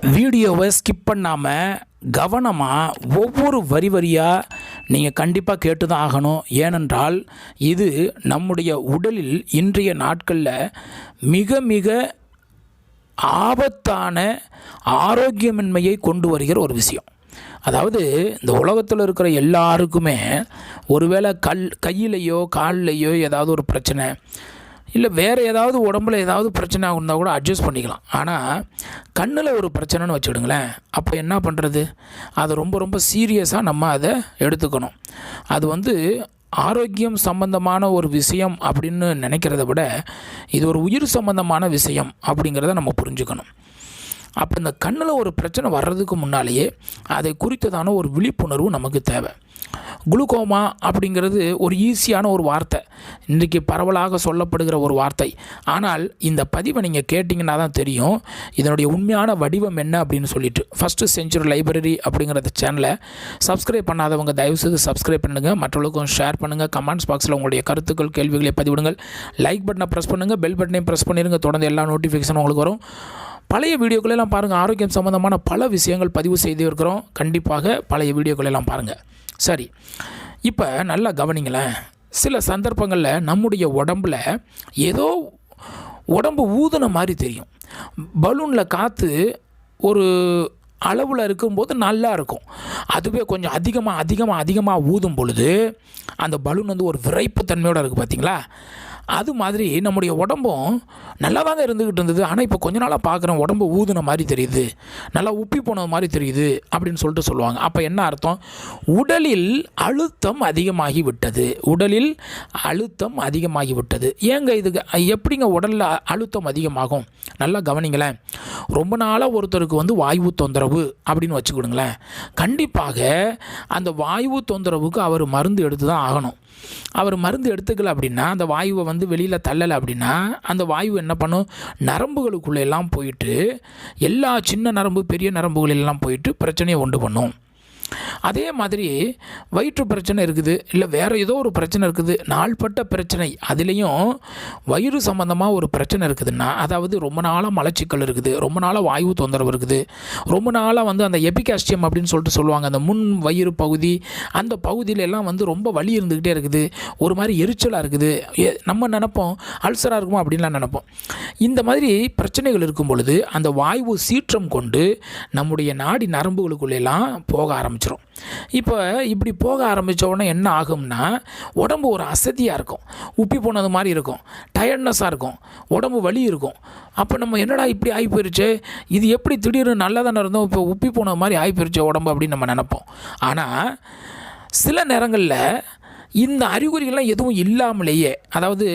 வீடியோவை ஸ்கிப் பண்ணாமல் கவனமாக ஒவ்வொரு வரி வரியாக நீங்கள் கண்டிப்பாக கேட்டு தான் ஆகணும். ஏனென்றால் இது நம்முடைய உடலில் இன்றைய நாட்களில் மிக மிக ஆபத்தான ஆரோக்கியமின்மையை கொண்டு வருகிற ஒரு விஷயம். அதாவது இந்த உலகத்தில் இருக்கிற எல்லாருக்குமே ஒருவேளை கல் கையிலையோ கால்லையோ ஏதாவது ஒரு பிரச்சனை இல்லை வேறு ஏதாவது உடம்புல ஏதாவது பிரச்சனை இருந்தால் கூட அட்ஜஸ்ட் பண்ணிக்கலாம். ஆனால் கண்ணில் ஒரு பிரச்சனைன்னு வச்சுக்கிடுங்களேன். அப்போ என்ன பண்ணுறது அதை ரொம்ப ரொம்ப சீரியஸாக நம்ம அதை எடுத்துக்கணும். அது வந்து ஆரோக்கியம் சம்பந்தமான ஒரு விஷயம் அப்படின்னு நினைக்கிறத விட இது ஒரு உயிர் சம்பந்தமான விஷயம் அப்படிங்கிறத நம்ம புரிஞ்சுக்கணும். அப்போ இந்த கண்ணில் ஒரு பிரச்சனை வர்றதுக்கு முன்னாலேயே அதை குறித்ததான ஒரு விழிப்புணர்வு நமக்கு தேவை. குளுக்கோமா அப்படிங்கிறது ஒரு ஈஸியான ஒரு வார்த்தை. இன்றைக்கி பரவலாக சொல்லப்படுகிற ஒரு வார்த்தை. ஆனால் இந்த பதிவை நீங்கள் கேட்டிங்கன்னா தான் தெரியும் இதனுடைய உண்மையான வடிவம் என்ன அப்படின்னு சொல்லிட்டு. ஃபஸ்ட்டு செஞ்சுரி லைப்ரரி அப்படிங்கிற சேனலை சப்ஸ்கிரைப் பண்ணாதவங்க தயவுசெய்து சப்ஸ்கிரைப் பண்ணுங்கள் மற்றவர்களுக்கும் ஷேர் பண்ணுங்கள் கமெண்ட்ஸ் பாக்ஸில் உங்களுடைய கருத்துக்கள் கேள்விகளை பதிவிடுங்கள். லைக் பட்டனை ப்ரெஸ் பண்ணுங்கள் பெல் பட்டனையும் ப்ரெஸ் பண்ணிடுங்க தொடர்ந்து எல்லா நோட்டிஃபிகேஷனும் உங்களுக்கு வரும். பழைய வீடியோக்களெல்லாம் பாருங்கள் ஆரோக்கியம் சம்மந்தமான பல விஷயங்கள் பதிவு செய்து இருக்கிறோம். கண்டிப்பாக பழைய வீடியோக்களெல்லாம் பாருங்கள் சரி இப்போ நல்லா கவனிங்களேன். சில சந்தர்ப்பங்களில் நம்முடைய உடம்பில் ஏதோ உடம்பு ஊதுன மாதிரி தெரியும். பலூனில் காற்று ஒரு அளவில் இருக்கும்போது நல்லா இருக்கும். அதுவே கொஞ்சம் அதிகமாக அதிகமாக அதிகமாக ஊதும் பொழுது அந்த பலூன் வந்து ஒரு விரைப்பு தன்மையோடு இருக்குது பார்த்தீங்களா அது மாதிரி நம்முடைய உடம்பும் நல்லா தாங்க இருந்துக்கிட்டு இருந்தது. ஆனால் இப்போ கொஞ்ச நாளாக பார்க்குறோம் உடம்பு ஊதுன மாதிரி தெரியுது. நல்லா உப்பி போனது மாதிரி தெரியுது அப்படின்னு சொல்லிட்டு சொல்லுவாங்க. அப்போ என்ன அர்த்தம்? உடலில் அழுத்தம் அதிகமாகி விட்டது. உடலில் அழுத்தம் அதிகமாகி விட்டது. ஏங்க இதுக்கு எப்படிங்க உடலில் அழுத்தம் அதிகமாகும்? நல்லா கவனிங்களேன். ரொம்ப நாளாக ஒருத்தருக்கு வந்து வாய்வு தொந்தரவு அப்படின்னு வச்சுக்கொடுங்களேன். கண்டிப்பாக அந்த வாய்வு தொந்தரவுக்கு அவர் மருந்து எடுத்து தான் ஆகணும். அவர் மருந்து எடுத்துக்கல அப்படின்னா அந்த வாயுவை வந்து வெளியில் தள்ளலை அப்படின்னா அந்த வாயு என்ன பண்ணும்? நரம்புகளுக்குள்ளெல்லாம் போயிட்டு எல்லா சின்ன நரம்பு பெரிய நரம்புகளெல்லாம் போயிட்டு பிரச்சனையை உண்டு பண்ணும். அதே மாதிரி வயிற்று பிரச்சனை இருக்குது இல்லை வேறு ஏதோ ஒரு பிரச்சனை இருக்குது நாள்பட்ட பிரச்சனை அதுலேயும் வயிறு சம்மந்தமாக ஒரு பிரச்சனை இருக்குதுன்னா அதாவது ரொம்ப நாளாக மலச்சிக்கல் இருக்குது ரொம்ப நாளாக வாயு தொந்தரவு இருக்குது ரொம்ப நாளாக வந்து அந்த எபிகாஸ்டியம் அப்படின்னு சொல்லிட்டு சொல்லுவாங்க அந்த முன் வயிறு பகுதி அந்த பகுதியிலெல்லாம் வந்து ரொம்ப வலி இருந்துக்கிட்டே இருக்குது ஒரு மாதிரி எரிச்சலாக இருக்குது நம்ம நினப்போம் அல்சராக இருக்குமா அப்படின்லாம் நினைப்போம். இந்த மாதிரி பிரச்சனைகள் இருக்கும் பொழுது அந்த வாயு சீற்றம் கொண்டு நம்முடைய நாடி நரம்புகளுக்குள்ளெல்லாம் போக ஆரம்பிச்சிடும் இப்போ இப்படி போக ஆரம்பித்த உடனே என்ன ஆகும்னா உடம்பு ஒரு அசதியாக இருக்கும். உப்பி போனது மாதிரி இருக்கும். டயர்ட்னஸாக இருக்கும். உடம்பு வலி இருக்கும். அப்போ நம்ம என்னடா இப்படி ஆகி போயிருச்சு? இது எப்படி திடீர்னு நல்லா தானே இருந்தோம். இப்போ உப்பி போனது மாதிரி ஆகி போயிருச்சு உடம்பு அப்படின்னு நம்ம நினைப்போம். ஆனால் சில நேரங்களில் இந்த அறிகுறிகள்லாம் எதுவும் இல்லாமலேயே அதாவது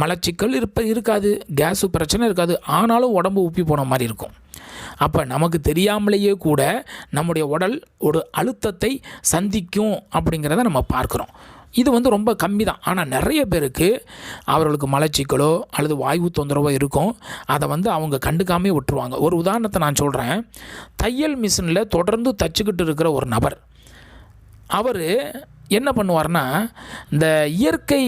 மலச்சிக்கல் இருப்ப இருக்காது கேஸு பிரச்சனை இருக்காது ஆனாலும் உடம்பு உப்பி போன மாதிரி இருக்கும். அப்போ நமக்கு தெரியாமலேயே கூட நம்முடைய உடல் ஒரு அழுத்தத்தை சந்திக்கும் அப்படிங்கிறத நம்ம பார்க்குறோம். இது வந்து ரொம்ப கம்மி தான். ஆனால் நிறைய பேருக்கு அவர்களுக்கு மலச்சிக்கலோ அல்லது வாயு தொந்தரவோ இருக்கும். அதை வந்து அவங்க கண்டுக்காமே விட்டுருவாங்க. ஒரு உதாரணத்தை நான் சொல்கிறேன் தையல் மிஷினில் தொடர்ந்து தச்சுக்கிட்டு இருக்கிற ஒரு நபர். அவர் என்ன பண்ணுவார்னா இந்த இயற்கை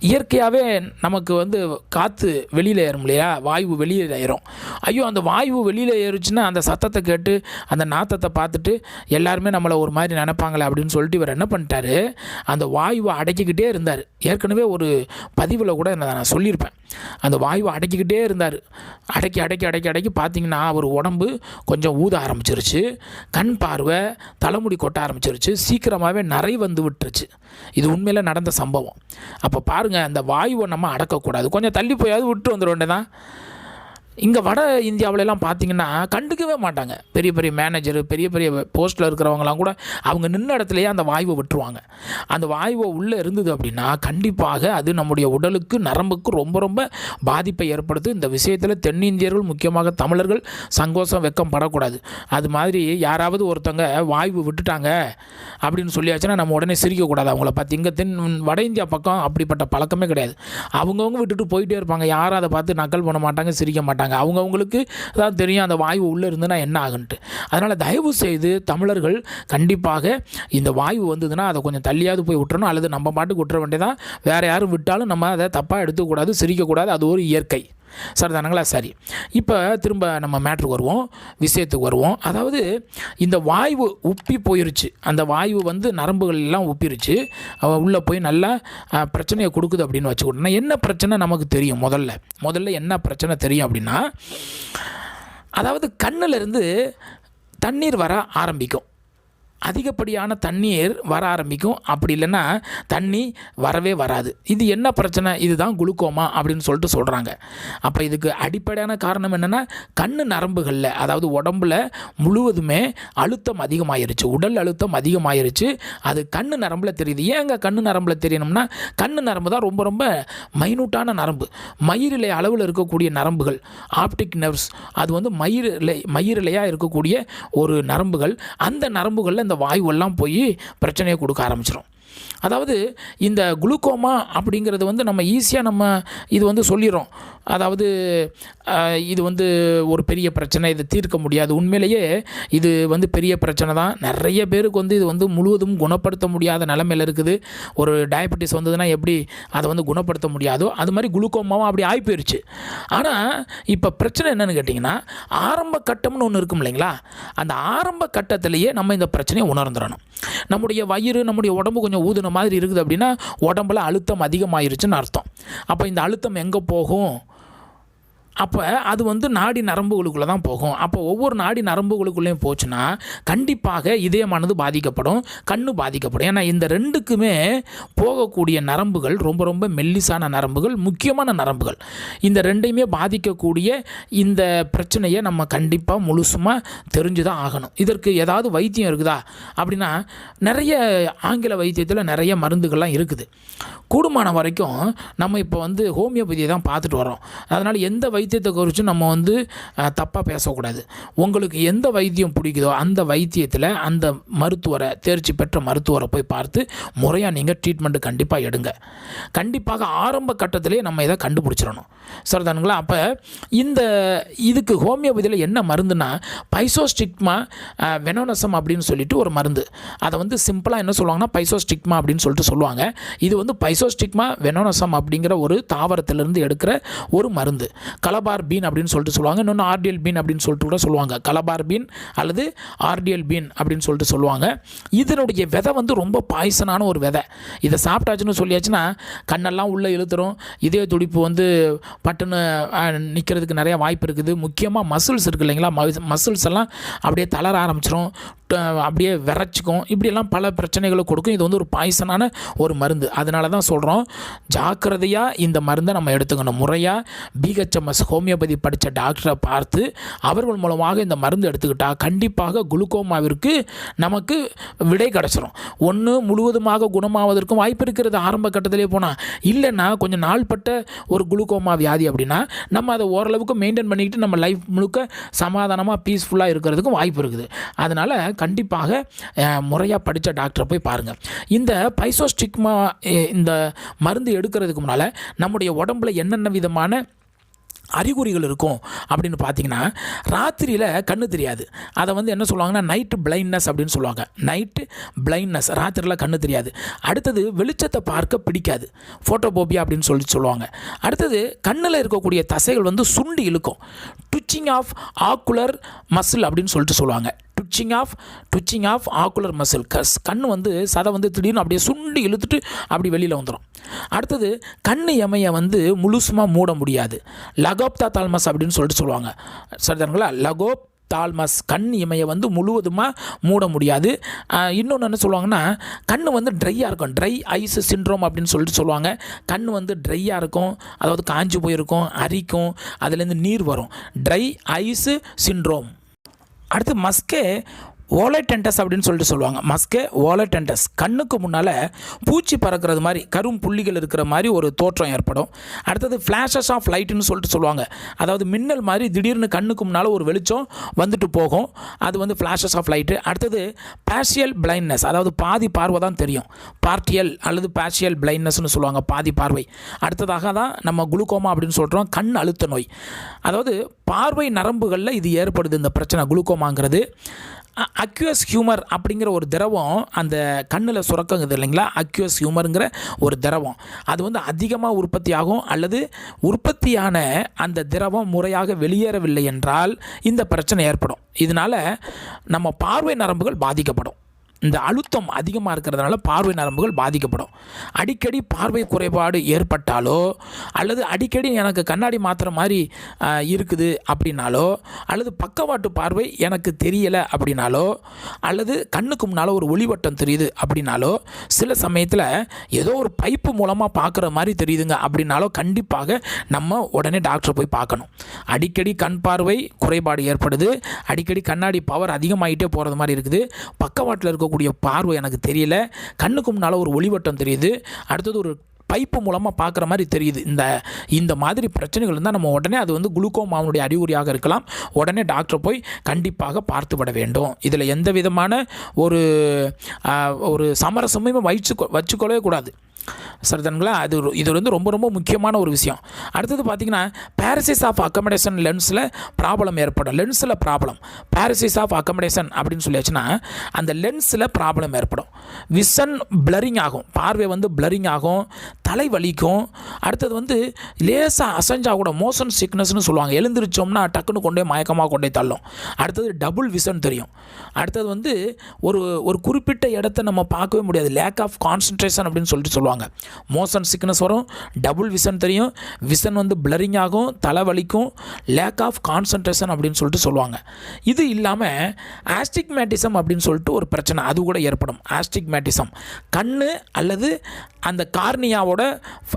இயற்கையாகவே நமக்கு வந்து காற்று வெளியில் ஏறும் இல்லையா? வாயு வெளியில் ஏறும். ஐயோ அந்த வாயு வெளியில் ஏறுச்சுன்னா அந்த சத்தத்தை கேட்டு அந்த நாத்தத்தை பார்த்துட்டு எல்லாருமே நம்மளை ஒரு மாதிரி நினைப்பாங்களே அப்படின்னு சொல்லிட்டு இவர் என்ன பண்ணிட்டாரு? அந்த வாயுவை அடக்கிக்கிட்டே இருந்தார். ஏற்கனவே ஒரு பதிவில் கூட நான் நான் சொல்லியிருப்பேன். அந்த வாயுவை அடக்கிக்கிட்டே இருந்தார். அடக்கி அடக்கி அடக்கி அடக்கி பார்த்தீங்கன்னா அவர் உடம்பு கொஞ்சம் ஊத ஆரம்பிச்சிருச்சு. கண் பார்வை தலைமுடி கொட்ட ஆரம்பிச்சிருச்சு. சீக்கிரமாகவே நிறை வந்து விட்டுருச்சு. இது உண்மையில் நடந்த சம்பவம். அப்போ பாருங்கள் அந்த வாயுவை நம்ம அடக்கக்கூடாது. கொஞ்சம் தள்ளி போயாவது விட்டு வந்துட வேண்டியதான் இங்கே வட இந்தியாவிலலாம் பார்த்தீங்கன்னா கண்டுக்கவே மாட்டாங்க. பெரிய பெரிய மேனேஜரு பெரிய பெரிய போஸ்ட்டில் இருக்கிறவங்களாம் கூட அவங்க நின்ன இடத்துலையே அந்த வாய்வை விட்டுருவாங்க. அந்த வாய்வை உள்ளே இருந்தது அப்படின்னா கண்டிப்பாக அது நம்முடைய உடலுக்கு நரம்புக்கு ரொம்ப ரொம்ப பாதிப்பை ஏற்படுத்தும் இந்த விஷயத்தில் தென்னிந்தியர்கள் முக்கியமாக தமிழர்கள் சங்கோஷம் வெக்கம் படக்கூடாது அது மாதிரி யாராவது ஒருத்தங்க வாய்வு விட்டுட்டாங்க அப்படின்னு சொல்லியாச்சுன்னா நம்ம உடனே சிரிக்கக்கூடாது அவங்கள பார்த்து. இங்கே தென் வட இந்தியா பக்கம் அப்படிப்பட்ட பழக்கமே கிடையாது. அவங்கவுங்க விட்டுட்டு போயிட்டே இருப்பாங்க. யாரும் அதை பார்த்து நக்கல் பண்ண மாட்டாங்க சிரிக்க மாட்டாங்க. அவங்கவுங்களுக்கு தான் தெரியும் அந்த வாய்வு உள்ளே இருந்துன்னா என்ன ஆகுன்ட்டு. அதனால் தயவு செய்து தமிழர்கள் கண்டிப்பாக இந்த வாய்வு வந்ததுன்னா அதை கொஞ்சம் தள்ளியாவது போய் விட்டுறணும். அல்லது நம்ம பாட்டுக்கு விட்டுற வேண்டியதான் வேறு யாரும் விட்டாலும் நம்ம அதை தப்பாக எடுத்துக்கூடாது சிரிக்கக்கூடாது அது ஒரு இயற்கை. சரிதானுங்களா? சரி. இப்போ திரும்ப நம்ம மேட்ருக்கு வருவோம். விஷயத்துக்கு வருவோம். அதாவது இந்த வாய்வு உப்பி போயிருச்சு. அந்த வாய்வு வந்து நரம்புகள்லாம் உப்பிருச்சு. உள்ளே போய் நல்லா பிரச்சனையை கொடுக்குது அப்படின்னு வச்சுக்கிட்டோம்னா என்ன பிரச்சனை நமக்கு தெரியும் முதல்ல? முதல்ல என்ன பிரச்சனை தெரியும் அப்படின்னா அதாவது கண்ணிலிருந்து தண்ணீர் வர ஆரம்பிக்கும். அதிகப்படியான தண்ணீர் வர ஆரம்பிக்கும். அப்படி இல்லைன்னா தண்ணி வரவே வராது. இது என்ன பிரச்சனை? இதுதான் குளுக்கோமா அப்படின்னு சொல்லிட்டு சொல்கிறாங்க அப்போ இதுக்கு அடிப்படையான காரணம் என்னென்னா கண் நரம்புகளில் அதாவது உடம்புல முழுவதுமே அழுத்தம் அதிகமாயிருச்சு. உடல் அழுத்தம் அதிகமாயிருச்சு. அது கண் நரம்பில் தெரியுது. ஏங்க கண் நரம்பில் தெரியணும்னா கண் நரம்பு தான் ரொம்ப ரொம்ப மைனூட்டான நரம்பு. மயிரிலை அளவில் இருக்கக்கூடிய நரம்புகள் ஆப்டிக் நர்வ்ஸ் அது வந்து மயிரிலை மயிரிலையாக இருக்கக்கூடிய ஒரு நரம்புகள் அந்த நரம்புகளில் இந்த வாயுவெல்லாம் போய் பிரச்சனையை கொடுக்க ஆரம்பிச்சிடும் அதாவது இந்த குளுக்கோமா அப்படிங்கிறது வந்து நம்ம ஈஸியாக நம்ம இது வந்து சொல்லிடுறோம். அதாவது இது வந்து ஒரு பெரிய பிரச்சனை இதை தீர்க்க முடியாது. உண்மையிலேயே இது வந்து பெரிய பிரச்சனை தான். நிறைய பேருக்கு வந்து இது வந்து முழுவதும் குணப்படுத்த முடியாத நிலமையில் இருக்குது. ஒரு டயபெட்டிஸ் வந்ததுன்னா எப்படி அதை வந்து குணப்படுத்த முடியாதோ அது மாதிரி குளுக்கோமாவும் அப்படி ஆகிப்போயிருச்சு ஆனால் இப்போ பிரச்சனை என்னென்னு கேட்டிங்கன்னா ஆரம்ப கட்டம்னு ஒன்று இருக்கும் இல்லைங்களா? அந்த ஆரம்ப கட்டத்திலேயே நம்ம இந்த பிரச்சனையை உணர்ந்துடணும். நம்முடைய வயிறு நம்முடைய உடம்பு கொஞ்சம் ஊதுன மாதிரி இருக்குது அப்படின்னா உடம்புல அழுத்தம் அதிகமாயிருச்சுன்னு அர்த்தம். அப்போ இந்த அழுத்தம் எங்கே போகும்? அப்போ அது வந்து நாடி நரம்புகளுக்குள்ளே தான் போகும். அப்போ ஒவ்வொரு நாடி நரம்புகளுக்குள்ளேயும் போச்சுன்னா கண்டிப்பாக இதயமானது பாதிக்கப்படும் கண்ணு பாதிக்கப்படும். ஏன்னா இந்த ரெண்டுக்குமே போகக்கூடிய நரம்புகள் ரொம்ப ரொம்ப மெல்லிசான நரம்புகள் முக்கியமான நரம்புகள். இந்த ரெண்டையுமே பாதிக்கக்கூடிய இந்த பிரச்சனையை நம்ம கண்டிப்பாக முழுசுமாக தெரிஞ்சு தான் ஆகணும். இதற்கு ஏதாவது வைத்தியம் இருக்குதா? அப்படின்னா நிறைய ஆங்கில வைத்தியத்தில் நிறைய மருந்துகள்லாம் இருக்குது. கூடுமான வரைக்கும் நம்ம இப்போ வந்து ஹோமியோபதியை தான் பார்த்துட்டு வரோம் அதனால் எந்த வைத்தியத்தை குறித்து நம்ம வந்து தப்பாக பேசக்கூடாது. உங்களுக்கு எந்த வைத்தியம் பிடிக்குதோ அந்த வைத்தியத்தில் அந்த மருத்துவரை தேர்ச்சி பெற்ற மருத்துவரை போய் பார்த்து முறையாக நீங்கள் ட்ரீட்மெண்ட்டு கண்டிப்பாக எடுங்க. கண்டிப்பாக ஆரம்ப கட்டத்திலே நம்ம இதை கண்டுபிடிச்சிடணும். சரிதானுங்களா? அப்போ இந்த இதுக்கு ஹோமியோபதியில் என்ன மருந்துனா பைசோஸ்டிக்மா வெனோனசம் அப்படின்னு சொல்லிட்டு ஒரு மருந்து. அதை வந்து சிம்பிளாக என்ன சொல்லுவாங்கன்னா பைசோஸ்டிக்மா அப்படின்னு சொல்லிட்டு சொல்லுவாங்க. இது வந்து பைசோஸ்டிக்மா வெனோனசம் அப்படிங்கிற ஒரு தாவரத்திலிருந்து எடுக்கிற ஒரு மருந்து. கலபார் பீன் அப்படின்னு சொல்லிட்டு சொல்லுவாங்க. இன்னொன்று ஆர்டிஎல் பீன் அப்படின்னு சொல்லிட்டு கூட சொல்லுவாங்க. கலபார் பீன் அல்லது ஆர்டிஎல் பீன் அப்படின்னு சொல்லிட்டு சொல்லுவாங்க. இதனுடைய விதை வந்து ரொம்ப பாய்சனான ஒரு விதை. இதை சாப்பிட்டாச்சுன்னு சொல்லியாச்சுன்னா கண்ணெல்லாம் உள்ளே இழுத்துரும். இதய துடிப்பு வந்து பட்டுன்னு நிற்கிறதுக்கு நிறைய வாய்ப்பு இருக்குது. முக்கியமாக மசில்ஸ் இருக்கு இல்லைங்களா? மசில்ஸ் எல்லாம் அப்படியே தளர ஆரம்பிச்சிடும் அப்படியே விரைச்சிக்கும். இப்படியெல்லாம் பல பிரச்சனைகளை கொடுக்கும். இது வந்து ஒரு பாய்சனான ஒரு மருந்து. அதனால தான் சொல்கிறோம் ஜாக்கிரதையாக இந்த மருந்தை நம்ம எடுத்துக்கணும். முறையாக பிஹெச்எம்எஸ் ஹோமியோபதி படித்த டாக்டரை பார்த்து அவர்கள் மூலமாக இந்த மருந்து எடுத்துக்கிட்டால் கண்டிப்பாக குளுக்கோமாவிற்கு நமக்கு விடை கிடச்சிரும். ஒன்று முழுவதுமாக குணமாவதற்கும் வாய்ப்பு இருக்கிறது. ஆரம்ப கட்டத்திலே போனால் இல்லைன்னா கொஞ்சம் நாள்பட்ட ஒரு குளுக்கோமா வியாதி அப்படின்னா நம்ம அதை ஓரளவுக்கு மெயின்டைன் பண்ணிக்கிட்டு நம்ம லைஃப் முழுக்க சமாதானமாக பீஸ்ஃபுல்லாக இருக்கிறதுக்கும் வாய்ப்பு இருக்குது. அதனால் கண்டிப்பாக முறையாக படித்த டாக்டரை போய் பாருங்கள் இந்த பைசோஸ்டிக்மா இந்த மருந்து எடுக்கிறதுக்கு முன்னால் நம்முடைய உடம்புல என்னென்ன விதமான அறிகுறிகள் இருக்கும் அப்படின்னு பார்த்தீங்கன்னா ராத்திரியில் கண்ணு தெரியாது. அதை வந்து என்ன சொல்லுவாங்கன்னா நைட்டு பிளைண்ட்னஸ் அப்படின்னு சொல்லுவாங்க. நைட்டு பிளைண்ட்னஸ் ராத்திரியில் கண்ணு தெரியாது. அடுத்தது வெளிச்சத்தை பார்க்க பிடிக்காது. ஃபோட்டோபோபியா அப்படின்னு சொல்லி சொல்லுவாங்க. அடுத்தது கண்ணில் இருக்கக்கூடிய தசைகள் வந்து சுண்டி இழுக்கும். ட்விச்சிங் ஆஃப் ஆக்குலர் மசில் அப்படின்னு சொல்லிட்டு சொல்லுவாங்க. Twitching of twitching of ocular muscle கஸ் கண் வந்து சதை வந்து திடீர்னு அப்படியே சுண்டி இழுத்துட்டு அப்படி வெளியில் வந்துடும் அடுத்தது கண் எமையை வந்து முழுசுமாக மூட முடியாது. லகோப்தா தால்மஸ் அப்படின்னு சொல்லிட்டு சொல்லுவாங்க. சரிதானுங்களா லகோப் தால்மஸ் கண் இமையை வந்து முழுவதுமாக மூட முடியாது. இன்னொன்று என்ன சொல்லுவாங்கன்னா கண் வந்து ட்ரையாக இருக்கும். ட்ரை ஐஸ் சிண்ட்ரோம் அப்படின்னு சொல்லிட்டு சொல்லுவாங்க. கண் வந்து ட்ரையாக இருக்கும். அதாவது காஞ்சி போயிருக்கும் அரிக்கும். அதுலேருந்து நீர் வரும். ட்ரை ஐஸு சிண்ட்ரோம் அடுத்து மஸ்கே ஓலைடென்டஸ் அப்படின்னு சொல்லிட்டு சொல்லுவாங்க. மஸ்கே ஓலைடென்டஸ் கண்ணுக்கு முன்னால் பூச்சி பறக்கிறது மாதிரி கரும் புள்ளிகள் இருக்கிற மாதிரி ஒரு தோற்றம் ஏற்படும். அடுத்தது ஃப்ளாஷஸ் ஆஃப் லைட்டுன்னு சொல்லிட்டு சொல்லுவாங்க. அதாவது மின்னல் மாதிரி திடீர்னு கண்ணுக்கு முன்னால் ஒரு வெளிச்சம் வந்துட்டு போகும். அது வந்து ஃப்ளாஷஸ் ஆஃப் லைட்டு அடுத்தது பேஷியல் பிளைண்ட்னஸ் அதாவது பாதி பார்வை தான் தெரியும். பார்ட்டியல் அல்லது பேஷியல் பிளைண்ட்னஸ்னு சொல்லுவாங்க பாதி பார்வை. அடுத்ததாக தான் நம்ம குளுக்கோமா அப்படின்னு சொல்கிறோம் கண் அழுத்த நோய். அதாவது பார்வை நரம்புகளில் இது ஏற்படுது இந்த பிரச்சனை. குளுக்கோமாங்கிறது அக்யூஸ் ஹியூமர் அப்படிங்கிற ஒரு திரவம் அந்த கண்ணில் சுரக்கங்குது இல்லைங்களா? அக்யூஸ் ஹியூமருங்கிற ஒரு திரவம். அது வந்து அதிகமாக உற்பத்தி ஆகும் அல்லது உற்பத்தியான அந்த திரவம் முறையாக வெளியேறவில்லை என்றால் இந்த பிரச்சனை ஏற்படும். இதனால் நம்ம பார்வை நரம்புகள் பாதிக்கப்படும். இந்த அழுத்தம் அதிகமாக இருக்கிறதுனால பார்வை நரம்புகள் பாதிக்கப்படும். அடிக்கடி பார்வை குறைபாடு ஏற்பட்டாலோ அல்லது அடிக்கடி எனக்கு கண்ணாடி மாத்திர மாதிரி இருக்குது அப்படின்னாலோ அல்லது பக்கவாட்டு பார்வை எனக்கு தெரியலை அப்படின்னாலோ அல்லது கண்ணுக்கு முன்னால் ஒரு ஒளிவட்டம் தெரியுது அப்படின்னாலோ சில சமயத்தில் ஏதோ ஒரு பைப்பு மூலமாக பார்க்குற மாதிரி தெரியுதுங்க அப்படின்னாலோ கண்டிப்பாக நம்ம உடனே டாக்டரை போய் பார்க்கணும். அடிக்கடி கண் பார்வை குறைபாடு ஏற்படுது. அடிக்கடி கண்ணாடி பவர் அதிகமாகிட்டே போகிறது மாதிரி இருக்குது. பக்கவாட்டில் இருக்கக்கூடிய பார்வை எனக்கு தெரியல. கண்ணுக்கு முன்னால் ஒரு ஒளிவட்டம் தெரியுது. அடுத்தது ஒரு பைப்பு மூலமாக பார்க்குற மாதிரி தெரியுது. இந்த இந்த மாதிரி பிரச்சனைகள் இருந்தால் நம்ம உடனே அது வந்து குளுக்கோமாவுடைய அறிகுறியாக இருக்கலாம். உடனே டாக்டர் போய் கண்டிப்பாக பார்த்துப்பட வேண்டும். இதில் எந்த விதமான ஒரு ஒரு சமரசமும் வச்சு வச்சுக்கொள்ளவே கூடாது. சரிதானுங்களா அது இது வந்து ரொம்ப ரொம்ப முக்கியமான ஒரு விஷயம். அடுத்தது பார்த்தீங்கன்னா பேரசிஸ் ஆஃப் அக்கமடேஷன் லென்ஸில் ப்ராப்ளம் ஏற்படும். லென்ஸில் ப்ராப்ளம் பேரசைஸ் ஆஃப் அக்கமடேஷன் அப்படின்னு சொல்லியாச்சுன்னா அந்த லென்ஸில் ப்ராப்ளம் ஏற்படும். விஷன் பிளரிங் ஆகும். பார்வை வந்து பிளரிங் ஆகும். தலை வலிக்கும். அடுத்தது வந்து லேசாக அசைஞ்சா கூட மோஷன் சிக்னஸ்னு சொல்லுவாங்க. எழுந்திரிச்சோம்னா டக்குன்னு கொண்டே மயக்கமாக கொண்டே தள்ளும். அடுத்தது டபுள் விஷன் தெரியும். அடுத்தது வந்து ஒரு ஒரு குறிப்பிட்ட இடத்த நம்ம பார்க்கவே முடியாது. லேக் ஆஃப் கான்சன்ட்ரேஷன் அப்படின்னு சொல்லிட்டு சொல்லுவாங்க. மோஷன் சிக்னஸ் வரும் டபுள் விஷன் தெரியும் விஷன் வந்து பிளரிங் ஆகும் தலைவலிக்கும் லேக் ஆஃப் கான்சன்ட்ரேஷன் அப்படின்னு சொல்லிட்டு சொல்லுவாங்க. இது இல்லாமல் ஆஸ்டிக்மேட்டிசம் அப்படின்னு சொல்லிட்டு ஒரு பிரச்சனை அது கூட ஏற்படும். ஆஸ்டிக்மேட்டிசம் கண் அல்லது அந்த கார்னியாவோட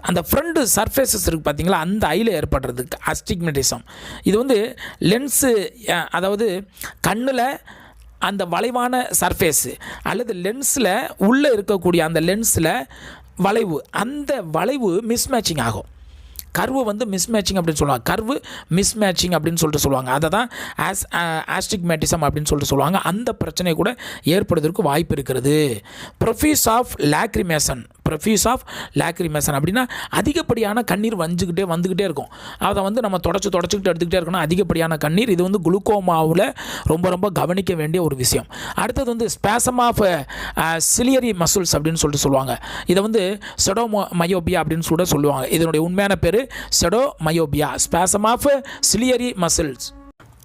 அந்த ஃப்ரண்ட் சர்ஃபேசஸ் இருக்குது பார்த்தீங்களா அந்த ஐயில் ஏற்படுறது அஸ்டிக்மெட்டிசம் இது வந்து லென்ஸு அதாவது கண்ணில் அந்த வளைவான சர்ஃபேஸு அல்லது லென்ஸில் உள்ளே இருக்கக்கூடிய அந்த லென்ஸில் வளைவு அந்த வளைவு மிஸ்மேட்சிங் ஆகும். கர்வு வந்து மிஸ்மேட்சிங் அப்படின்னு சொல்லுவாங்க. கர்வு மிஸ்மேட்சிங் அப்படின்னு சொல்லிட்டு சொல்லுவாங்க. அதை தான் ஆஸ் ஆஸ்டிக்மேட்டிசம் uh, அப்படின்னு சொல்லிட்டு சொல்லுவாங்க. அந்த பிரச்சனை கூட ஏற்படுவதற்கு வாய்ப்பு இருக்கிறது. ப்ரொஃபீஸ் ஆஃப் லேக்ரிமேஷன் ப்ரொஃபியூஸ் ஆஃப் லாக்ரிமேசன் அப்படின்னா அதிகப்படியான கண்ணீர் வந்துக்கிட்டே வந்துக்கிட்டே இருக்கும். அதை வந்து நம்ம தொடச்சி தொடச்சிக்கிட்டு எடுத்துக்கிட்டே இருக்கணும். அதிகப்படியான கண்ணீர். இது வந்து குளுக்கோமாவில் ரொம்ப ரொம்ப கவனிக்க வேண்டிய ஒரு விஷயம். அடுத்தது வந்து ஸ்பேசம் ஆஃப் சிலியரி மசில்ஸ் அப்படின்னு சொல்லிட்டு சொல்லுவாங்க. இதை வந்து செடோ மயோபியா அப்படின்னு சொல்லிட்டு சொல்லுவாங்க. இதனுடைய உண்மையான பேர் pseudo myopia spasm of ciliary muscles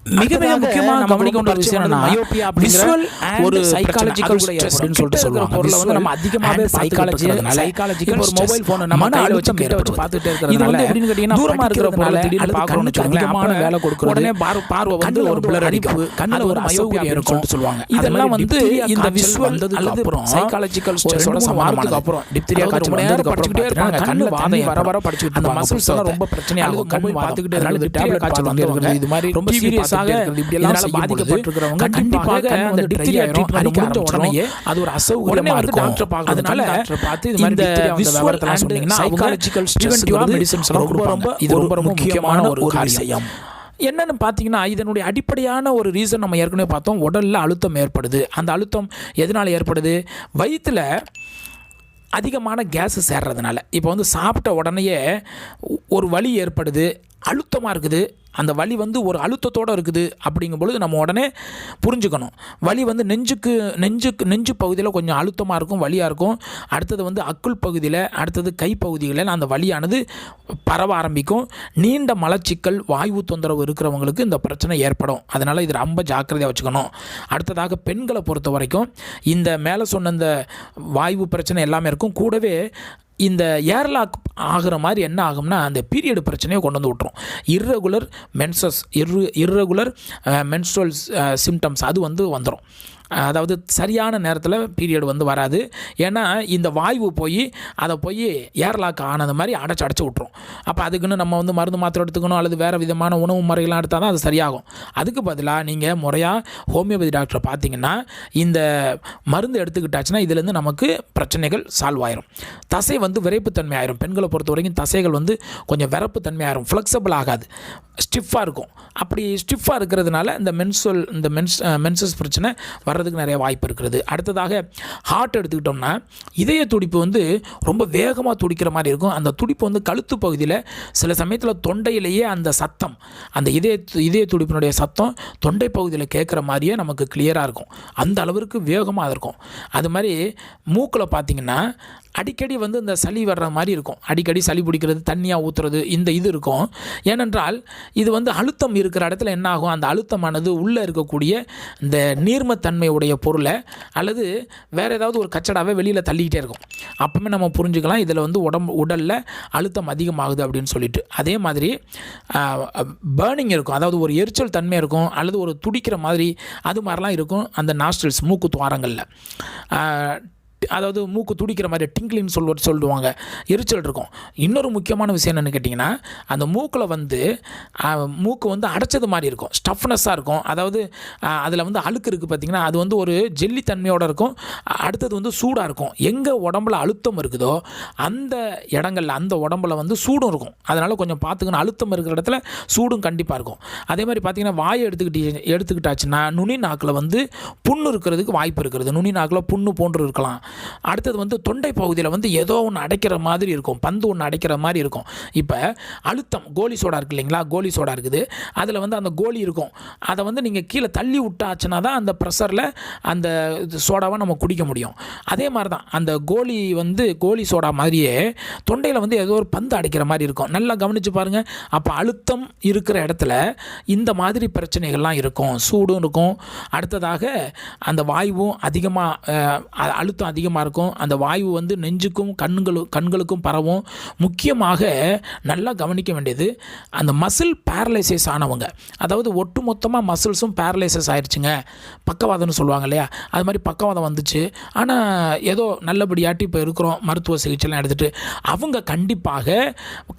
மிக மிக முக்கியமாக கவனிக்க வேண்டிய விஷயம் என்னன்னா visual ஒரு psychological stress அப்படின்னு சொல்லிட்டு சொல்லுவாங்க பொருளை வந்து நம்ம அதிகமாவே சைக்காலஜி சைக்காலஜிக்கல் ஒரு mobile phone நம்ம மன அழுத்தம் கிட்ட வச்சு. பார்த்துட்டே இது இருக்கிறதுனால வந்து எப்படின்னு கேட்டீங்கன்னா தூரமா இருக்கிற படிக்கிறதுனால பொருளை திடீர்னு பார்க்கணும்னு. அதிகமான வேலை கொடுக்கிறது உடனே பார்- பார்வை வந்து ஒரு வந்து அடிக்கும். அரிப்பு, கண்ணுல ஒரு அசௌகரியம் இருக்கும் சொல்லுவாங்க இதெல்லாம் வந்து இந்த காய்ச்சல் வந்ததுக்கு அல்லது அப்புறம் மூணு சமாதானமானது. வாரத்துக்கு அப்புறம் அதாவது காய்ச்சல் வந்ததுக்கு அப்புறம். கண்ணுல கண்ணுல வாதம் வர வர. படிச்சுக்கிட்டு அந்த புத்தகத்தை. ரொம்ப பிரச்சனையாகும். பார்த்துக்கிட்டே இருக்கிறது, இருக்கிறது, tablet பார்த்துக்கிட்டே பார்த்துக்கிட்டே இருக்கிறது, இது மாதிரி ரொம்ப TV எல்லாம் இதனால பாதிக்கப்பட்டிருக்கிறவங்க கண்டிப்பாக அந்த டிப்திரியா. ட்ரீட்மெண்ட் முடிஞ்ச உடனே. அது ஒரு அசௌகரியமா இருக்கும். டாக்டரை. அதனால பார்த்து இது மாதிரி இந்த விவரத்தெல்லாம் சொன்னீங்கன்னா ரொம்ப இது முக்கியமான ஒரு காரியம். என்னன்னு பார்த்தீங்கன்னா இதனுடைய அடிப்படையான ஒரு ரீசன் நம்ம ஏற்கனவே பார்த்தோம். உடலில் அழுத்தம் ஏற்படுது. அந்த அழுத்தம் எதனால் ஏற்படுது? வயிற்றில் அதிகமான கேஸ் சேர்றதுனால. இப்போ வந்து சாப்பிட்ட உடனேயே ஒரு வலி ஏற்படுது. அழுத்தமாக இருக்குது. அந்த வலி வந்து ஒரு அழுத்தத்தோடு இருக்குது அப்படிங்கும் பொழுது நம்ம உடனே புரிஞ்சுக்கணும். வலி வந்து நெஞ்சுக்கு நெஞ்சுக்கு நெஞ்சு பகுதியில் கொஞ்சம் அழுத்தமாக இருக்கும் வலியாக இருக்கும். அடுத்தது வந்து அக்குள் பகுதியில் அடுத்தது கைப்பகுதிகளில் அந்த வலியானது பரவ ஆரம்பிக்கும். நீண்ட மலச்சிக்கல் வாய்வு தொந்தரவு இருக்கிறவங்களுக்கு இந்த பிரச்சனை ஏற்படும். அதனால் இது ரொம்ப ஜாக்கிரதையாக வச்சுக்கணும். அடுத்ததாக பெண்களை பொறுத்த வரைக்கும் இந்த மேலே சொன்ன இந்த வாய்வு பிரச்சனை எல்லாமே இருக்கும். கூடவே இந்த ஏர்லாக் ஆகிற மாதிரி என்ன ஆகும்னா அந்த பீரியட் பிரச்சனையை கொண்டு வந்து விட்டுரும். Irregular menses ir irregular menstrual symptoms அது வந்து வந்துடும் அதாவது சரியான நேரத்தில் பீரியட் வந்து வராது. ஏன்னா இந்த வாய்வு போய் அதை போய் ஏர்லாக் ஆனது மாதிரி அடைச்சி அடைச்சி விட்ரும் அப்போ அதுக்குன்னு நம்ம வந்து மருந்து மாத்திரை எடுத்துக்கணும் அல்லது வேறு விதமான உணவு முறைகள்லாம் எடுத்தால் தான் அது சரியாகும். அதுக்கு பதிலாக நீங்கள் முறையாக ஹோமியோபதி டாக்டரை பார்த்தீங்கன்னா இந்த மருந்து எடுத்துக்கிட்டாச்சுன்னா இதுலேருந்து நமக்கு பிரச்சனைகள் சால்வ் ஆயிரும். தசை வந்து விரைப்புத்தன்மை ஆயிரும். பெண்களை பொறுத்த வரைக்கும் தசைகள் வந்து கொஞ்சம் விரப்புத்தன்மை ஆயிரும். ஃப்ளெக்சபிள் ஆகாது. ஸ்டிஃபாக இருக்கும். அப்படி ஸ்டிஃபாக இருக்கிறதுனால இந்த மென்சொல் இந்த மென்ஸ் மென்சஸ் பிரச்சனை வர்றதுக்கு நிறைய வாய்ப்பு இருக்கிறது. அடுத்ததாக ஹார்ட் எடுத்துக்கிட்டோம்னா இதய துடிப்பு வந்து ரொம்ப வேகமாக துடிக்கிற மாதிரி இருக்கும். அந்த துடிப்பு வந்து கழுத்து பகுதியில் சில சமயத்தில் தொண்டையிலேயே அந்த சத்தம் அந்த இதய இதய துடிப்பினுடைய சத்தம் தொண்டை பகுதியில் கேட்குற மாதிரியே நமக்கு கிளியராக இருக்கும். அந்த அளவிற்கு வேகமாக இருக்கும். அது மாதிரி மூக்கில் பார்த்தீங்கன்னா அடிக்கடி வந்து இந்த சளி வர்ற மாதிரி இருக்கும். அடிக்கடி சளி பிடிக்கிறது தண்ணியாக ஊற்றுறது இந்த இது இருக்கும். ஏனென்றால் இது வந்து அழுத்தம் இருக்கிற இடத்துல என்ன ஆகும்? அந்த அழுத்தமானது உள்ளே இருக்கக்கூடிய இந்த நீர்மத்தன்மையுடைய பொருளை அல்லது வேறு ஏதாவது ஒரு கச்சடாவே வெளியில் தள்ளிக்கிட்டே இருக்கும். அப்போவுமே நம்ம புரிஞ்சுக்கலாம் இதில் வந்து உடம்பு உடலில் அழுத்தம் அதிகமாகுது அப்படின்னு சொல்லிட்டு. அதே மாதிரி பேர்னிங் இருக்கும். அதாவது ஒரு எரிச்சல் தன்மை இருக்கும் அல்லது ஒரு துடிக்கிற மாதிரி அது மாதிரிலாம் இருக்கும் அந்த நாஸ்டல்ஸ் மூக்கு துவாரங்களில். அதாவது மூக்கு துடிக்கிற மாதிரி டிங்கிளின்னு சொல்ல சொல்லுவாங்க. எரிச்சல் இருக்கும். இன்னொரு முக்கியமான விஷயம் என்னென்னு கேட்டிங்கன்னா அந்த மூக்கில் வந்து மூக்கு வந்து அடைச்சது மாதிரி இருக்கும். ஸ்டஃப்னஸ்ஸாக இருக்கும். அதாவது அதில் வந்து அழுக்கு இருக்குது பார்த்திங்கன்னா அது வந்து ஒரு ஜெல்லி தன்மையோடு இருக்கும் அடுத்தது வந்து சூடாக இருக்கும். எங்கே உடம்புல அழுத்தம் இருக்குதோ அந்த இடங்கள்ல அந்த உடம்புல வந்து சூடும் இருக்கும். அதனால் கொஞ்சம் பார்த்துக்கணும் அழுத்தம் இருக்கிற இடத்துல சூடும் கண்டிப்பாக இருக்கும். அதே மாதிரி பார்த்திங்கன்னா வாயை எடுத்துக்கிட்டு எடுத்துக்கிட்டாச்சுன்னா நுனி நாக்கில் வந்து புண்ணு இருக்கிறதுக்கு வாய்ப்பு இருக்கிறது. நுனி நாக்கில் புண்ணு போன்று இருக்கலாம். அடுத்தது வந்து தொண்டை பகுதியில் வந்து ஏதோ ஒன்று அடைக்கிற மாதிரி இருக்கும். பந்து ஒன்று அடைக்கிற மாதிரி இருக்கும். இப்போ அழுத்தம் கோலி சோடா இருக்கு இல்லைங்களா? கோலி சோடா இருக்குது. அதில் வந்து அந்த கோலி இருக்கும். அதை வந்து நீங்கள் கீழே தள்ளி விட்டாச்சுன்னா தான் அந்த ப்ரெஷரில் அந்த இது சோடாவை நம்ம குடிக்க முடியும். அதே மாதிரி தான் அந்த கோலி வந்து கோலி சோடா மாதிரியே தொண்டையில் வந்து ஏதோ ஒரு பந்து அடைக்கிற மாதிரி இருக்கும். நல்லா கவனித்து பாருங்கள் அப்போ அழுத்தம் இருக்கிற இடத்துல இந்த மாதிரி பிரச்சனைகள்லாம் இருக்கும். சூடும் இருக்கும். அடுத்ததாக அந்த வாயுவும் அதிகமாக அழுத்தம் அதிகமாக இருக்கும். அந்த வாயு வந்து நெஞ்சுக்கும் கண்களு கண்களுக்கும் பரவும். முக்கியமாக நல்லா கவனிக்க வேண்டியது அந்த மசில் பேரலைசிஸ் ஆனவங்க. அதாவது ஒட்டுமொத்தமாக மசில்ஸும் பேரலைசஸ் ஆயிடுச்சுங்க பக்கவாதம்னு சொல்லுவாங்க இல்லையா? அது மாதிரி பக்கவாதம் வந்துச்சு. ஆனால் ஏதோ நல்லபடியாட்டி இப்போ இருக்கிறோம். மருத்துவ சிகிச்சைலாம் எடுத்துகிட்டு அவங்க கண்டிப்பாக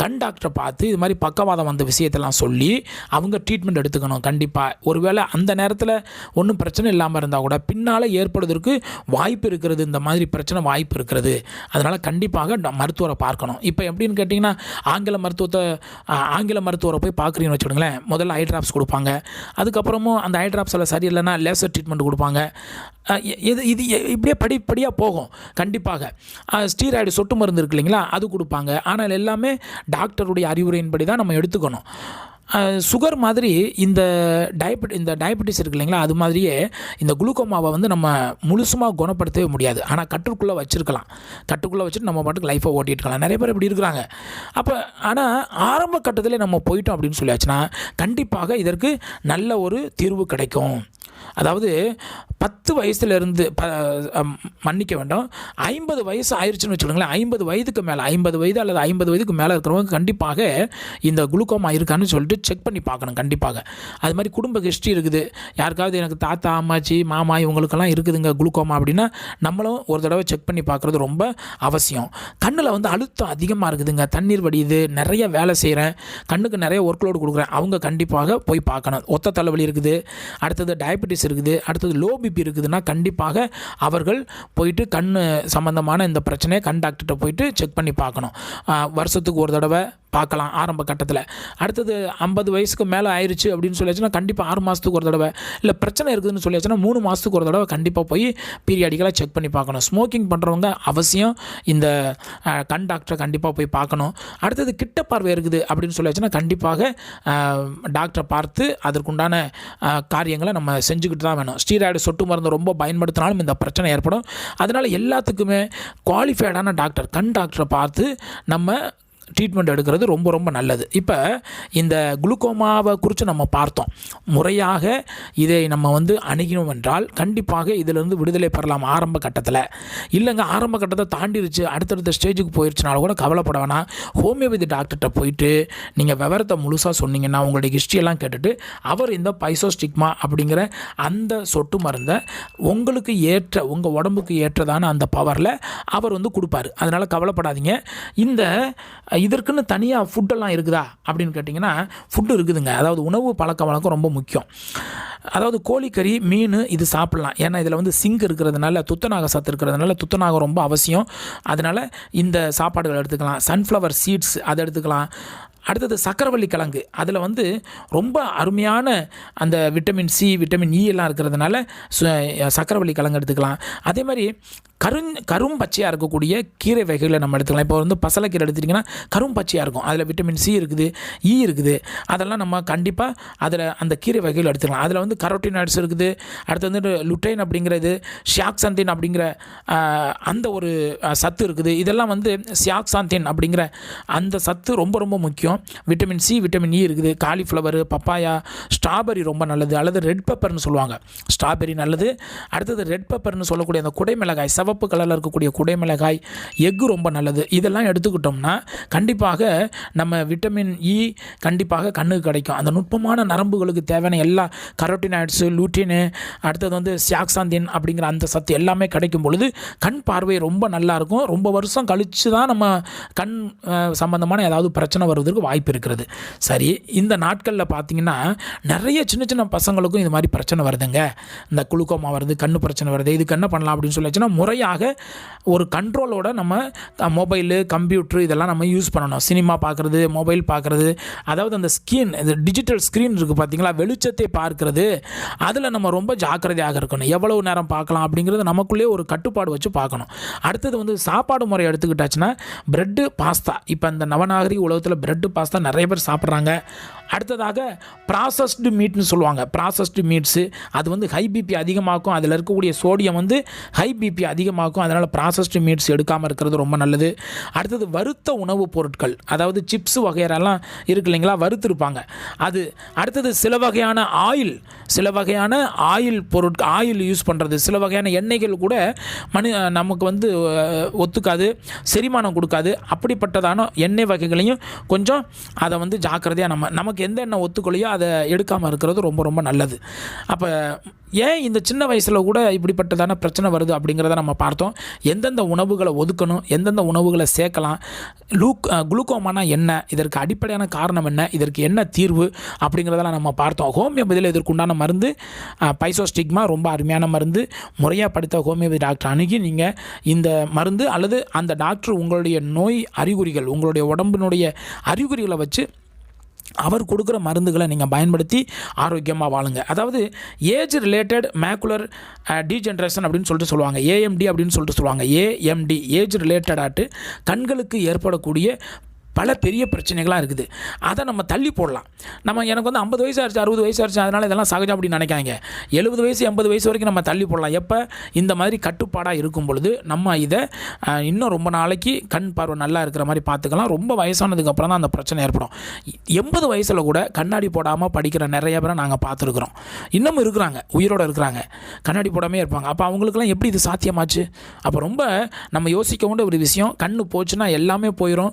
கண் டாக்டரை பார்த்து இது மாதிரி பக்கவாதம் வந்த விஷயத்தெல்லாம் சொல்லி அவங்க ட்ரீட்மெண்ட் எடுத்துக்கணும் கண்டிப்பாக ஒருவேளை அந்த நேரத்தில் ஒன்றும் பிரச்சனை இல்லாமல் இருந்தால் கூட பின்னால் ஏற்படுவதற்கு வாய்ப்பு இருக்கிறது இந்த மாதிரி மாதிரி பிரச்சனை வாய்ப்பு இருக்கிறது. அதனால் கண்டிப்பாக மருத்துவரை பார்க்கணும். இப்போ எப்படின்னு கேட்டிங்கன்னா ஆங்கில மருத்துவத்தை ஆங்கில மருத்துவரை போய் பார்க்குறீங்கன்னு வச்சுக்கோங்களேன் முதல்ல ஐ ட்ராப்ஸ் கொடுப்பாங்க. அதுக்கப்புறமும் அந்த ஐ ட்ராப்ஸில் சரியில்லைன்னா லேசர் ட்ரீட்மெண்ட் கொடுப்பாங்க. எ- இது இது இப்படியே படிப்படியாக போகும். கண்டிப்பாக. ஸ்டீராய்டு சொட்டு மருந்து இருக்கு இல்லைங்களா அது கொடுப்பாங்க. ஆனால் எல்லாமே டாக்டருடைய அறிவுரையின்படி தான் நம்ம எடுத்துக்கணும். சுகர் மாதிரி இந்த டயபெட் இந்த டயபெட்டிஸ் இருக்கு இல்லைங்களா அது மாதிரியே இந்த குளுக்கோமாவை வந்து நம்ம முழுசுமாக குணப்படுத்தவே முடியாது. ஆனால் கட்டுக்குள்ளே வச்சுருக்கலாம். கட்டுக்குள்ளே வச்சுட்டு நம்ம பாட்டுக்கு லைஃப்பை ஓட்டிட்டு இருக்கலாம். நிறைய பேர் இப்படி இருக்கிறாங்க. அப்போ ஆனால் ஆரம்ப கட்டத்திலே நம்ம போயிட்டோம் அப்படின்னு சொல்லியாச்சுன்னா கண்டிப்பாக இதற்கு நல்ல ஒரு தீர்வு கிடைக்கும். அதாவது பத்து வயசுலேருந்து ப மன்னிக்க வேண்டும். ஐம்பது வயசு ஆயிடுச்சுன்னு வச்சுக்கோங்களேன். ஐம்பது வயதுக்கு மேலே ஐம்பது வயது அல்லது ஐம்பது வயதுக்கு மேலே இருக்கிறவங்க கண்டிப்பாக இந்த குளுக்கோமா இருக்கான்னு சொல்லிட்டு செக் பண்ணி பார்க்கணும் கண்டிப்பாக. அது மாதிரி குடும்ப ஹிஸ்ட்ரி இருக்குது. யாருக்காவது எனக்கு தாத்தா அம்மாச்சி மாமா இவங்களுக்கெல்லாம் இருக்குதுங்க குளுக்கோமா அப்படின்னா நம்மளும் ஒரு தடவை செக் பண்ணி பார்க்குறது ரொம்ப அவசியம். கண்ணில் வந்து அழுத்தம் அதிகமாக இருக்குதுங்க. தண்ணீர் வடியுது நிறைய வேலை செய்கிறேன் கண்ணுக்கு நிறைய ஒர்க் லோடு கொடுக்குறேன். அவங்க கண்டிப்பாக போய் பார்க்கணும். ஒத்த தலைவலி இருக்குது. அடுத்தது டயபெட்டிஸ் இருக்குது. அடுத்தது லோ பிபி இருக்குதுன்னா கண்டிப்பாக அவர்கள் போயிட்டு கண் சம்மந்தமான இந்த பிரச்சனையை கண் டாக்டர்கிட்ட போயிட்டு செக் பண்ணி பார்க்கணும். வருஷத்துக்கு ஒரு தடவை பார்க்கலாம் ஆரம்ப கட்டத்தில். அடுத்தது ஐம்பது வயசுக்கு மேலே ஆயிடுச்சு அப்படின்னு சொல்லியாச்சுன்னா கண்டிப்பாக ஆறு மாதத்துக்கு ஒரு தடவை. இல்லை பிரச்சனை இருக்குதுன்னு சொல்லியாச்சுன்னா மூணு மாதத்துக்கு ஒரு தடவை கண்டிப்பாக போய் பீரியாடிக்கலாக செக் பண்ணி பார்க்கணும். ஸ்மோக்கிங் பண்ணுறவங்க அவசியம் இந்த கண் டாக்டரை கண்டிப்பாக போய் பார்க்கணும். அடுத்தது கிட்ட பார்வை இருக்குது அப்படின்னு சொல்லியாச்சுன்னா கண்டிப்பாக டாக்டரை பார்த்து அதற்குண்டான காரியங்களை நம்ம செஞ்சுக்கிட்டு தான் வேணும். ஸ்டீராய்டு சொட்டு மருந்து ரொம்ப பயன்படுத்தினாலும் இந்த பிரச்சனை ஏற்படும். அதனால் எல்லாத்துக்குமே குவாலிஃபைடான டாக்டர் கண் டாக்டரை பார்த்து நம்ம ட்ரீட்மெண்ட் எடுக்கிறது ரொம்ப ரொம்ப நல்லது. இப்போ இந்த குளுக்கோமாவை குறித்து நம்ம பார்த்தோம். முறையாக இதை நம்ம வந்து அணுகினோம் என்றால் கண்டிப்பாக இதிலிருந்து விடுதலை பெறலாம் ஆரம்ப கட்டத்தில். இல்லைங்க ஆரம்ப கட்டத்தை தாண்டிருச்சு அடுத்தடுத்த ஸ்டேஜுக்கு போயிருச்சுனாலும் கூட கவலைப்பட வேணாம். ஹோமியோபதி டாக்டர்கிட்ட போயிட்டு நீங்கள் விவரத்தை முழுசாக சொன்னீங்கன்னா உங்களுடைய ஹிஸ்ட்ரியெல்லாம் கேட்டுட்டு அவர் இந்த பைசோஸ்டிக்மா அப்படிங்கிற அந்த சொட்டு மருந்தை உங்களுக்கு ஏற்ற உங்கள் உடம்புக்கு ஏற்றதான அந்த பவரில் அவர் வந்து கொடுப்பாரு. அதனால் கவலைப்படாதீங்க. இந்த இதற்குன்னு தனியாக ஃபுட்டெல்லாம் இருக்குதா அப்படின்னு கேட்டிங்கன்னா ஃபுட்டு இருக்குதுங்க. அதாவது உணவு பழக்க வழக்கம் ரொம்ப முக்கியம். அதாவது கோழிக்கறி மீன் இது சாப்பிட்லாம். ஏன்னா இதில் வந்து சிங்க் இருக்கிறதுனால துத்தநாக சத்து இருக்கிறதுனால துத்தநாகம் ரொம்ப அவசியம். அதனால் இந்த சாப்பாடுகள் எடுத்துக்கலாம். சன்ஃப்ளவர் சீட்ஸ் அதை எடுத்துக்கலாம். அடுத்தது சக்கரவள்ளி கிழங்கு. அதில் வந்து ரொம்ப அருமையான அந்த விட்டமின் சி விட்டமின் இ எல்லாம் இருக்கிறதுனால சு- சக்கரவள்ளி கிழங்கு எடுத்துக்கலாம். அதே மாதிரி கருஞ் கரும் பச்சையாக இருக்கக்கூடிய கீரை வகைகளை நம்ம எடுத்துக்கலாம். இப்போ வந்து பசலைக்கீரை எடுத்துட்டிங்கன்னா கரும் பச்சையாக இருக்கும். அதில் விட்டமின் சி இருக்குது இ இருக்குது. அதெல்லாம் நம்ம கண்டிப்பாக அதில் அந்த கீரை வகைகள் எடுத்துக்கலாம். அதில் வந்து கரோட்டினாய்ட்ஸ் இருக்குது. அடுத்து வந்து லுட்டைன் அப்படிங்கிறது ஷியாக்சந்தின் அப்படிங்கிற அந்த ஒரு சத்து இருக்குது. இதெல்லாம் வந்து சியாக்சாந்தின் அப்படிங்கிற அந்த சத்து ரொம்ப ரொம்ப முக்கியம். விட்டமின் சி விட்டமின் இ இருக்குது. காலிஃப்ளவர் பப்பாயா ஸ்ட்ராபெரி ரொம்ப நல்லது. அல்லது ரெட் பெப்பர்னு சொல்லுவாங்க. ஸ்ட்ராபெரி நல்லது. அடுத்தது ரெட் பெப்பர்னு சொல்லக்கூடிய அந்த குடைமிளகாய் சிவப்பு கலரில் இருக்கக்கூடிய குடைமிளகாய் எக்கு ரொம்ப நல்லது. இதெல்லாம் எடுத்துக்கிட்டோம்னா கண்டிப்பாக நம்ம விட்டமின் இ e கண்டிப்பாக கண்ணுக்கு கிடைக்கும். அந்த நுட்பமான நரம்புகளுக்கு தேவையான எல்லா கரோட்டினாய்ட்ஸு லூட்டினு அடுத்தது வந்து சியாக்சாந்தின் அப்படிங்கிற அந்த சத்து எல்லாமே கிடைக்கும் பொழுது கண் பார்வை ரொம்ப நல்லா இருக்கும். ரொம்ப வருஷம் கழித்து தான் நம்ம கண் சம்மந்தமான சம்பந்தமான ஏதாவது பிரச்சனை வருவதற்கு வாய்ப்பு இருக்கிறது. சரி இந்த நாட்களில் பார்த்தீங்கன்னா நிறைய சின்ன சின்ன பசங்களுக்கும் இது மாதிரி பிரச்சனை வருதுங்க. இந்த குளுக்கோமா வருது கண்ணு பிரச்சனை வருது இதுக்கு என்ன பண்ணலாம் அப்படின்னு சொல்லிச்சுன்னா முறையாக ஒரு கண்ட்ரோலோட நம்ம மொபைலு கம்ப்யூட்ரு இதெல்லாம் நம்ம யூஸ் பண்ணணும். சினிமா பார்க்குறது மொபைல் பார்க்குறது அதாவது அந்த ஸ்கிரீன் இந்த டிஜிட்டல் ஸ்க்ரீன் இருக்குது பார்த்தீங்களா வெளிச்சத்தை பார்க்குறது அதில் நம்ம ரொம்ப ஜாக்கிரதையாக இருக்கணும். எவ்வளவு நேரம் பார்க்கலாம் அப்படிங்கிறது நமக்குள்ளே ஒரு கட்டுப்பாடு வச்சு பார்க்கணும். அடுத்தது வந்து சாப்பாடு முறை எடுத்துக்கிட்டாச்சுன்னா ப்ரெட்டு பாஸ்தா இப்போ இந்த நவநாகரிக உலகத்தில் ப்ரெட்டு பாஸ்தா நிறைய பேர் சாப்பிட்றாங்க. அடுத்ததாக ப்ராசஸ்டு மீட்னு சொல்லுவாங்க. ப்ராசஸ்டு மீட்ஸு அது வந்து ஹை பிபி அதிகமாக்கும். அதில் இருக்கக்கூடிய சோடியம் வந்து ஹை பிபி அதிகமாக்கும். அதனால் ப்ராசஸ்டு மீட்ஸ் எடுக்காமல் இருக்கிறது ரொம்ப நல்லது. அடுத்தது வறுத்த உணவுப் பொருட்கள். அதாவது சிப்ஸ் வகையெல்லாம் இருக்கு இல்லைங்களா? வறுத்திருப்பாங்க. அது அடுத்தது சில வகையான ஆயில் சில வகையான ஆயில் பொருட்கள் ஆயில் யூஸ் பண்ணுறது சில வகையான எண்ணெய்கள் கூட மனு நமக்கு வந்து ஒத்துக்காது செரிமானம் கொடுக்காது. அப்படிப்பட்டதான எண்ணெய் வகைகளையும் கொஞ்சம் அதை வந்து ஜாக்கிரதையாக நம்ம நமக்கு எந்த எண்ணம் ஒத்துக்கொள்ளையோ அதை எடுக்காமல் இருக்கிறது ரொம்ப ரொம்ப நல்லது. அப்போ ஏன் இந்த சின்ன வயசில் கூட இப்படிப்பட்டதான பிரச்சனை வருது அப்படிங்கிறத நம்ம பார்த்தோம். எந்தெந்த உணவுகளை ஒதுக்கணும் எந்தெந்த உணவுகளை சேர்க்கலாம் லூக் குளுக்கோமானா என்ன இதற்கு அடிப்படையான காரணம் என்ன இதற்கு என்ன தீர்வு அப்படிங்கிறதெல்லாம் நம்ம பார்த்தோம். ஹோமியோபதியில் இதற்குண்டான மருந்து பைசோஸ்டிக்மா ரொம்ப அருமையான மருந்து. முறையாக படித்த ஹோமியோபதி டாக்டர் அணுகி நீங்கள் இந்த மருந்து அல்லது அந்த டாக்டர் உங்களுடைய நோய் அறிகுறிகள் உங்களுடைய உடம்பினுடைய அறிகுறிகளை வச்சு அவர் கொடுக்குற மருந்துகளை நீங்கள் பயன்படுத்தி ஆரோக்கியமாக வாழுங்க. அதாவது ஏஜ் ரிலேட்டட் மேக்குலர் டீஜென்ரேஷன் அப்படின்னு சொல்லிட்டு சொல்லுவாங்க. ஏஎம்டி அப்படின்னு சொல்லிட்டு சொல்லுவாங்க. ஏஎம்டி ஏஜ் ரிலேட்டடாட்டு கண்களுக்கு ஏற்படக்கூடிய பல பெரிய பிரச்சனைகளாக இருக்குது. அதை நம்ம தள்ளி போடலாம். நம்ம எனக்கு வந்து ஐம்பது வயசு ஆச்சு அறுபது வயசு ஆச்சு அதனால் இதெல்லாம் சகஜம் அப்படின்னு நினைக்காங்க எழுபது வயசு எண்பது வயசு வரைக்கும் நம்ம தள்ளி போடலாம். எப்போ? இந்த மாதிரி கட்டுப்பாடாக இருக்கும் பொழுது நம்ம இதை இன்னும் ரொம்ப நாளைக்கு கண் பார்வை நல்லா இருக்கிற மாதிரி பார்த்துக்கலாம். ரொம்ப வயசானதுக்கப்புறம் தான் அந்த பிரச்சனை ஏற்படும். எண்பது வயசில் கூட கண்ணாடி போடாமல் படிக்கிற நிறைய பேரை நாங்கள் பார்த்துருக்குறோம். இன்னமும் இருக்கிறாங்க உயிரோடு இருக்கிறாங்க. கண்ணாடி போடாமே இருப்பாங்க. அப்போ அவங்களுக்குலாம் எப்படி இது சாத்தியமாச்சு? அப்போ ரொம்ப நம்ம யோசிக்க வேண்டிய ஒரு விஷயம் கண்ணு போச்சுன்னா எல்லாமே போயிடும்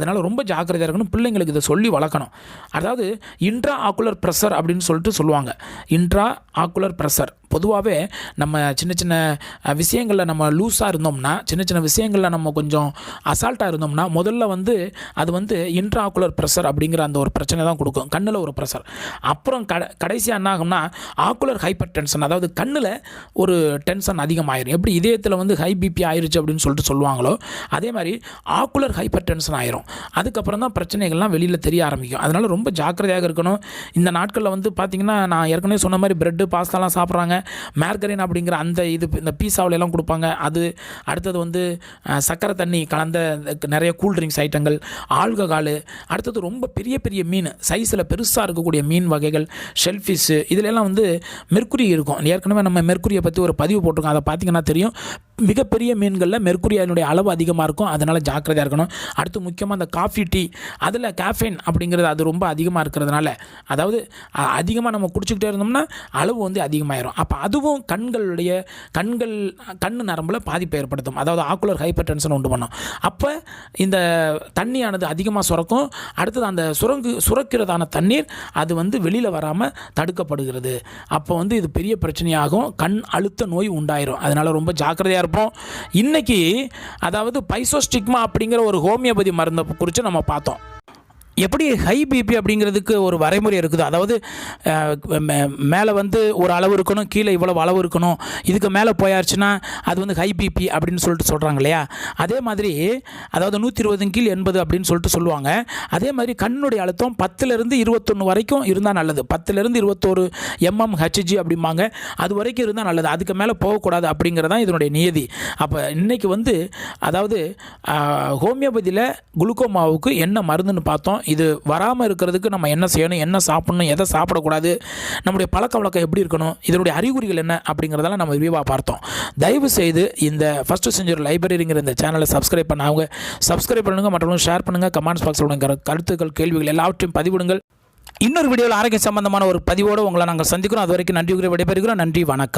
அதனால் ரொம்ப ஜாக்கிரதையாக இருக்கணும் பிள்ளைங்களுக்கு இதை சொல்லி வளர்க்கணும். அதாவது இன்ட்ரா ஆக்குலர் ப்ரெஷர் அப்படின்னு சொல்லிட்டு சொல்லுவாங்க. இன்ட்ரா ஆக்குலர் ப்ரெஷர் பொதுவாகவே நம்ம சின்ன சின்ன விஷயங்களில் நம்ம லூஸாக இருந்தோம்னா சின்ன சின்ன விஷயங்களில் நம்ம கொஞ்சம் அசால்ட்டாக இருந்தோம்னா முதல்ல வந்து அது வந்து இன்ட்ராகுலர் ப்ரெஷர் அப்படிங்கிற அந்த ஒரு பிரச்சனை தான் கொடுக்கும். கண்ணில் ஒரு ப்ரெஷர் அப்புறம் கட கடைசியாக என்ன ஆகும்னா ஆக்குலர் ஹைப்பர் டென்ஷன் அதாவது கண்ணில் ஒரு டென்ஷன் அதிகமாயிரும். எப்படி இதயத்தில் வந்து ஹை பிபி ஆயிருச்சு அப்படின்னு சொல்லிட்டு சொல்லுவாங்களோ அதே மாதிரி ஆக்குலர் ஹைப்பர் டென்ஷன் ஆயிரும். அதுக்கப்புறம் தான் பிரச்சனைகள்லாம் வெளியில் தெரிய ஆரம்பிக்கும். அதனால் ரொம்ப ஜாக்கிரதையாக இருக்கணும். இந்த நாட்களில் வந்து பார்த்திங்கன்னா நான் ஏற்கனவே சொன்ன மாதிரி ப்ரெட்டு பாஸ்தாலாம் சாப்பிட்றாங்க. மேர்கரின் அப்படிங்கிற அந்த இது இந்த பீஸாவுல கொடுப்பாங்க. அது அடுத்தது வந்து சக்கரை தண்ணி கலந்த நிறைய கூல் ட்ரிங்க்ஸ் ஐட்டங்கள் ஆல்கஹாலு அடுத்தது ரொம்ப பெரிய பெரிய மீன் சைஸில் பெருசாக இருக்கக்கூடிய மீன் வகைகள் ஷெல்ஃபிஷ்ஷு இதிலெல்லாம் வந்து மெர்க்குரி இருக்கும். ஏற்கனவே நம்ம மெர்க்குரியை பற்றி ஒரு பதிவு போட்டிருக்கோம். அதை பார்த்திங்கன்னா தெரியும். மிகப்பெரிய மீன்களில் மெர்க்குரி அதனுடைய அளவு அதிகமாக இருக்கும். அதனால் ஜாக்கிரதையாக இருக்கணும். அடுத்து முக்கியமாக அந்த காஃபி டீ அதில் கேஃபைன் அப்படிங்கிறது அது ரொம்ப அதிகமாக இருக்கிறதுனால அதாவது அதிகமாக நம்ம குடிச்சிக்கிட்டே இருந்தோம்னா அளவு வந்து அதிகமாயிரும். அப்போ அதுவும் கண்களுடைய கண்கள் கண் நரம்பில் பாதிப்பை ஏற்படுத்தும். அதாவது ஆக்குலர் ஹைப்பர் டென்ஷன் உண்டு பண்ணும். அப்போ இந்த தண்ணியானது அதிகமாக சுரக்கும். அடுத்தது அந்த சுரங்கு சுரக்கிறதான தண்ணீர் அது வந்து வெளியில் வராமல் தடுக்கப்படுகிறது. அப்போ வந்து இது பெரிய பிரச்சனையாகும். கண் அழுத்த நோய் உண்டாயிரும். அதனால் ரொம்ப ஜாக்கிரதையாக இருப்போம். இன்றைக்கி அதாவது பைசோஸ்டிக்மா அப்படிங்கிற ஒரு ஹோமியோபதி மருந்தை குறித்து நம்ம பார்த்தோம். எப்படி ஹை பிபி அப்படிங்கிறதுக்கு ஒரு வரைமுறை இருக்குது? அதாவது மேலே வந்து ஒரு அளவு இருக்கணும் கீழே இவ்வளவு அளவு இருக்கணும் இதுக்கு மேலே போயாச்சுன்னா அது வந்து ஹை பிபி அப்படின்னு சொல்லிட்டு சொல்கிறாங்க இல்லையா? அதே மாதிரி அதாவது நூற்றி இருபது கீழ் எண்பது அப்படின்னு சொல்லிட்டு சொல்லுவாங்க. அதே மாதிரி கண்ணுடைய அழுத்தம் பத்துலேருந்து இருபத்தொன்று வரைக்கும் இருந்தால் நல்லது. பத்துலேருந்து இருபத்தோரு எம்எம் ஹெச்ஜி அப்படிம்பாங்க. அது வரைக்கும் இருந்தால் நல்லது. அதுக்கு மேலே போகக்கூடாது அப்படிங்கிறது தான் இதனுடைய நியதி. அப்போ இன்னைக்கு வந்து அதாவது ஹோமியோபதியில் குளுக்கோமாவுக்கு என்ன மருந்துன்னு பார்த்தோம். இது வராமல் இருக்கிறதுக்கு நம்ம என்ன செய்யணும் என்ன சாப்பிடணும் எதை சாப்பிடக்கூடாது நம்முடைய பழக்க வழக்கம் எப்படி இருக்கணும் இதனுடைய அறிகுறிகள் என்ன அப்படிங்கிறதெல்லாம் நம்ம விரிவாக பார்த்தோம். தயவு செய்து இந்த ஃபஸ்ட்டு செஞ்சுரி லைப்ரரிங்கிற இந்த சேனலை சப்ஸ்கிரைப் பண்ணாங்க சப்ஸ்கிரைப் பண்ணுங்கள் மற்றவங்க ஷேர் பண்ணுங்கள் கமெண்ட்ஸ் பாக்ஸ் உள்ள கருத்துக்கள் கேள்விகள் எல்லாவற்றையும் பதிவிடுங்கள். இன்னொரு வீடியோவில் ஆரோக்கியம் சம்பந்தமான ஒரு பதிவோடு உங்களை நாங்கள் சந்திக்கிறோம். அது வரைக்கும் நன்றி கூறி விடைபெறுகிறோம். நன்றி வணக்கம்.